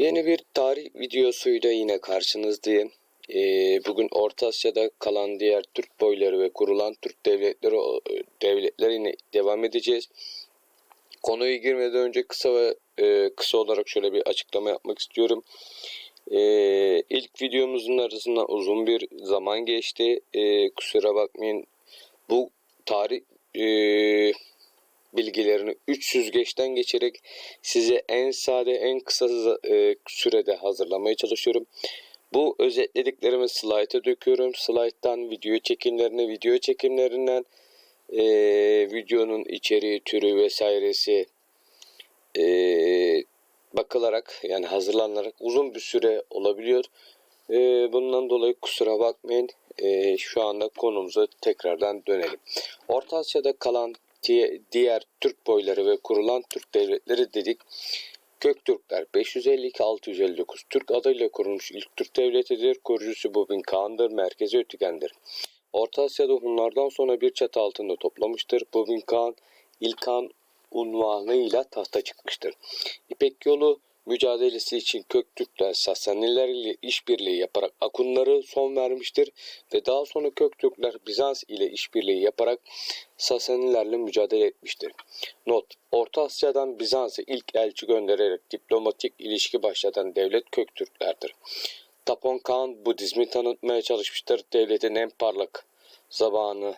Yeni bir tarih videosuyla yine karşınızdayım. Ee, bugün Orta Asya'da kalan diğer Türk boyları ve kurulan Türk devletleri devletlerine devam edeceğiz. Konuya girmeden önce kısa ve e, kısa olarak şöyle bir açıklama yapmak istiyorum. Ee, ilk videomuzun arasında uzun bir zaman geçti. Ee, kusura bakmayın. Bu tarih e, bilgilerini 3 süzgeçten geçerek size en sade en kısa e, sürede hazırlamaya çalışıyorum. Bu özetlediklerimi slayta döküyorum. Slayttan video çekimlerine, video çekimlerinden e, videonun içeriği, türü vesairesi e, bakılarak yani hazırlanarak uzun bir süre olabiliyor. E, bundan dolayı kusura bakmayın. E, şu anda konumuza tekrardan dönelim. Orta Asya'da kalan diğer Türk boyları ve kurulan Türk devletleri dedik. Göktürkler 552-659 Türk adıyla kurulmuş ilk Türk devletidir. Kurucusu Bubin Kağan'dır. Merkezi Ötüken'dir. Orta Asya'da Hunlardan sonra bir çatı altında toplamıştır. Bubin Kağan İlkan unvanıyla tahta çıkmıştır. İpek yolu mücadelesi için Köktürkler Sasaniler ile işbirliği yaparak Akunları son vermiştir ve daha sonra Köktürkler Bizans ile işbirliği yaparak Sasanilerle mücadele etmiştir. Not: Orta Asya'dan Bizans'a ilk elçi göndererek diplomatik ilişki başlatan devlet Köktürklerdir. Tapon Kağan Budizmi tanıtmaya çalışmıştır. Devletin en parlak zamanı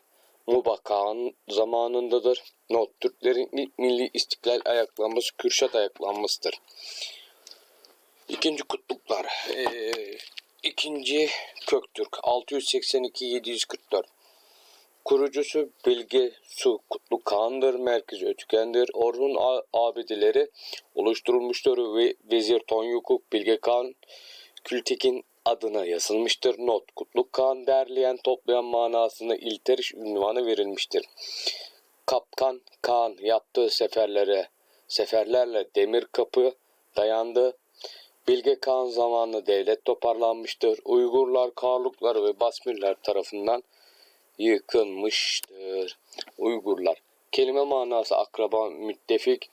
Mubakan zamanındadır. Not Türklerin ilk milli istiklal ayaklanması Kürşat ayaklanmasıdır. İkinci kutluklar. Ee, ikinci Köktürk 682-744 Kurucusu Bilge Su Kutlu Kağan'dır. Merkezi Ötüken'dir. Orhun abideleri oluşturulmuştur ve Vezir Tonyukuk Bilge Kağan Kültekin adına yazılmıştır. Not Kutluk Kağan derleyen toplayan manasını ilteriş ünvanı verilmiştir. Kapkan Kağan yaptığı seferlere seferlerle demir kapı dayandı. Bilge Kağan zamanlı devlet toparlanmıştır. Uygurlar, Karluklar ve Basmirler tarafından yıkılmıştır. Uygurlar kelime manası akraba, müttefik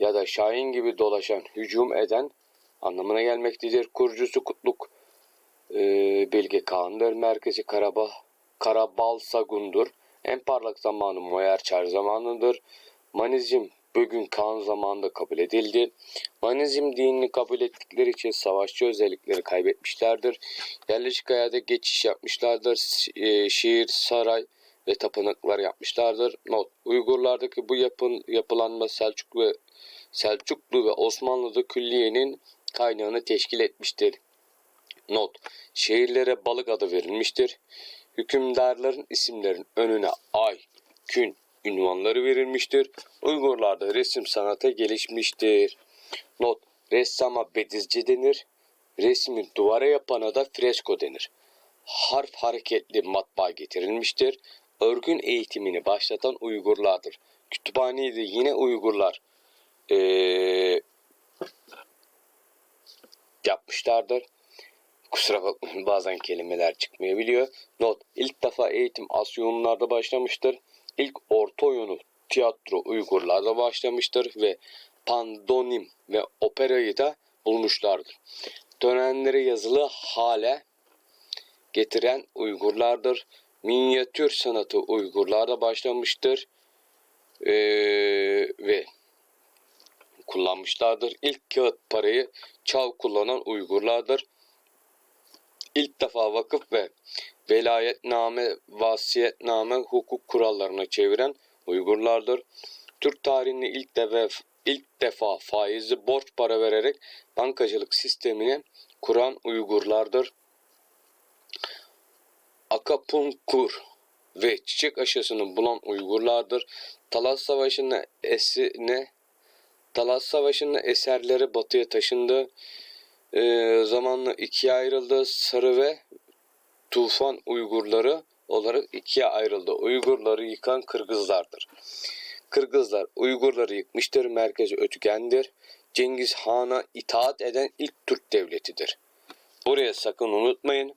ya da şahin gibi dolaşan, hücum eden anlamına gelmektedir. Kurucusu Kutluk e, Bilge Kağan'dır. Merkezi Karabağ, Karabalsagun'dur. En parlak zamanı Moyarçar zamanıdır. Manizm bugün Kaan zamanında kabul edildi. Manizm dinini kabul ettikleri için savaşçı özellikleri kaybetmişlerdir. Yerleşik hayata geçiş yapmışlardır. E, şehir, saray ve tapınaklar yapmışlardır. Not: Uygurlardaki bu yapın, yapılanma Selçuklu Selçuklu ve Osmanlı'da külliyenin kaynağını teşkil etmiştir. Not: Şehirlere balık adı verilmiştir. Hükümdarların isimlerin önüne ay, gün, ünvanları verilmiştir. Uygurlarda resim sanatı gelişmiştir. Not: Ressama bedizci denir. Resmi duvara yapana da fresko denir. Harf hareketli matbaa getirilmiştir. Örgün eğitimini başlatan Uygurlardır. Kütüphaneyi de yine Uygurlar ee, yapmışlardır. Kusura bakmayın bazen kelimeler çıkmayabiliyor. Not: İlk defa eğitim Asyonlarda başlamıştır. İlk orta oyunu tiyatro Uygurlarda başlamıştır ve pandonim ve operayı da bulmuşlardır. Dönemleri yazılı hale getiren Uygurlardır. Minyatür sanatı Uygurlarda başlamıştır ee, ve kullanmışlardır. İlk kağıt parayı çal kullanan Uygurlardır. İlk defa vakıf ve velayetname, vasiyetname hukuk kurallarına çeviren Uygurlardır. Türk tarihinde ilk defa, ilk defa faizli borç para vererek bankacılık sistemini kuran Uygurlardır. Akapunkur ve çiçek aşısını bulan Uygurlardır. Talas Savaşı'nda esine Talas Savaşı'nda eserleri batıya taşındı. E, zamanla ikiye ayrıldı. Sarı ve Tufan Uygurları olarak ikiye ayrıldı. Uygurları yıkan Kırgızlardır. Kırgızlar Uygurları yıkmıştır. Merkezi Ötüken'dir. Cengiz Han'a itaat eden ilk Türk devletidir. Buraya sakın unutmayın.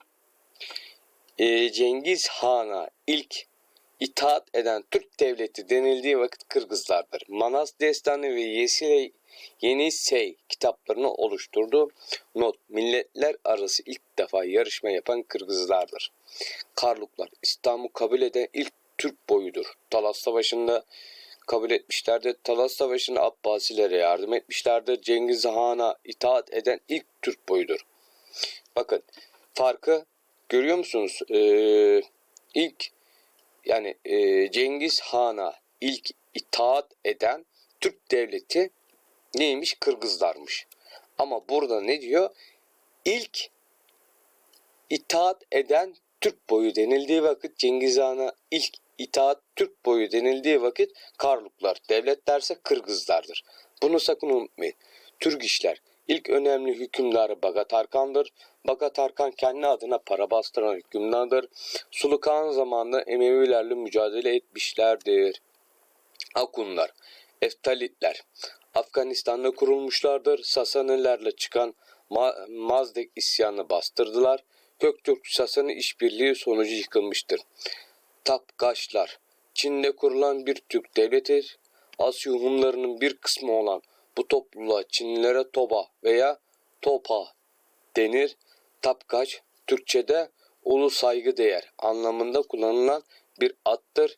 Ee, Cengiz Han'a ilk itaat eden Türk devleti denildiği vakit Kırgızlardır. Manas Destanı ve Yesile Yeni Sey kitaplarını oluşturdu. Not milletler arası ilk defa yarışma yapan Kırgızlardır. Karluklar İslam'ı kabul eden ilk Türk boyudur. Talas Savaşı'nda kabul etmişlerdir. Talas Savaşı'nda Abbasilere yardım etmişlerdir. Cengiz Han'a itaat eden ilk Türk boyudur. Bakın farkı görüyor musunuz? Ee, ilk yani e, Cengiz Han'a ilk itaat eden Türk devleti neymiş? Kırgızlarmış. Ama burada ne diyor? İlk itaat eden Türk boyu denildiği vakit Cengiz Han'a ilk itaat Türk boyu denildiği vakit Karluklar, devlet derse Kırgızlardır. Bunu sakın unutmayın. Türk işler. İlk önemli hükümdarı Bagat Arkan'dır. Bagat Arkan kendi adına para bastıran hükümdardır. Sulu Kağan zamanında Emevilerle mücadele etmişlerdir. Akunlar, Eftalitler Afganistan'da kurulmuşlardır. Sasanilerle çıkan Ma Mazdek isyanını bastırdılar. Göktürk Sasani işbirliği sonucu yıkılmıştır. Tapkaşlar Çin'de kurulan bir Türk devletidir. Asya Hunlarının bir kısmı olan bu topluluğa Çinlilere Toba veya Topa denir. Tapkaç Türkçe'de ulu saygı değer anlamında kullanılan bir attır.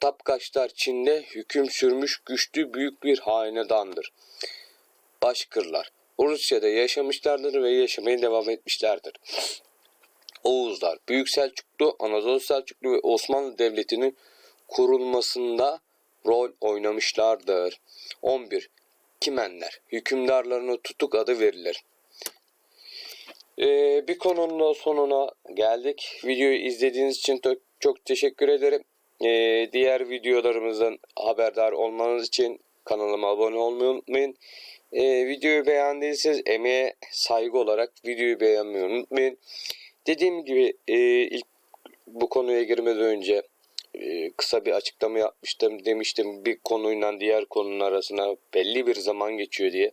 Tapkaçlar Çin'de hüküm sürmüş güçlü büyük bir hanedandır. Başkırlar Rusya'da yaşamışlardır ve yaşamaya devam etmişlerdir. Oğuzlar Büyük Selçuklu, Anadolu Selçuklu ve Osmanlı Devleti'nin kurulmasında rol oynamışlardır. 11. Kimenler Hükümdarlarına tutuk adı verilir. Ee, bir konunun sonuna geldik. Videoyu izlediğiniz için çok teşekkür ederim. Ee, diğer videolarımızdan haberdar olmanız için kanalıma abone olmayı unutmayın. Ee, videoyu beğendiyseniz emeğe saygı olarak videoyu beğenmeyi unutmayın. Dediğim gibi e, ilk bu konuya girmeden önce e, kısa bir açıklama yapmıştım. Demiştim bir konuyla diğer konunun arasına belli bir zaman geçiyor diye.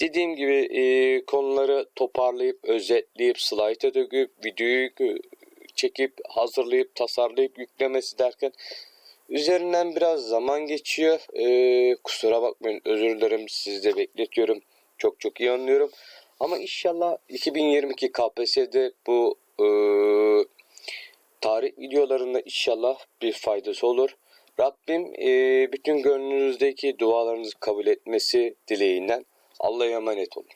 Dediğim gibi e, konuları toparlayıp, özetleyip, slayta döküp, videoyu çekip, hazırlayıp, tasarlayıp yüklemesi derken üzerinden biraz zaman geçiyor. E, kusura bakmayın özür dilerim sizi de bekletiyorum. Çok çok iyi anlıyorum. Ama inşallah 2022 KPSS'de bu e, tarih videolarında inşallah bir faydası olur. Rabbim e, bütün gönlünüzdeki dualarınızı kabul etmesi dileğinden Allah'a emanet olun.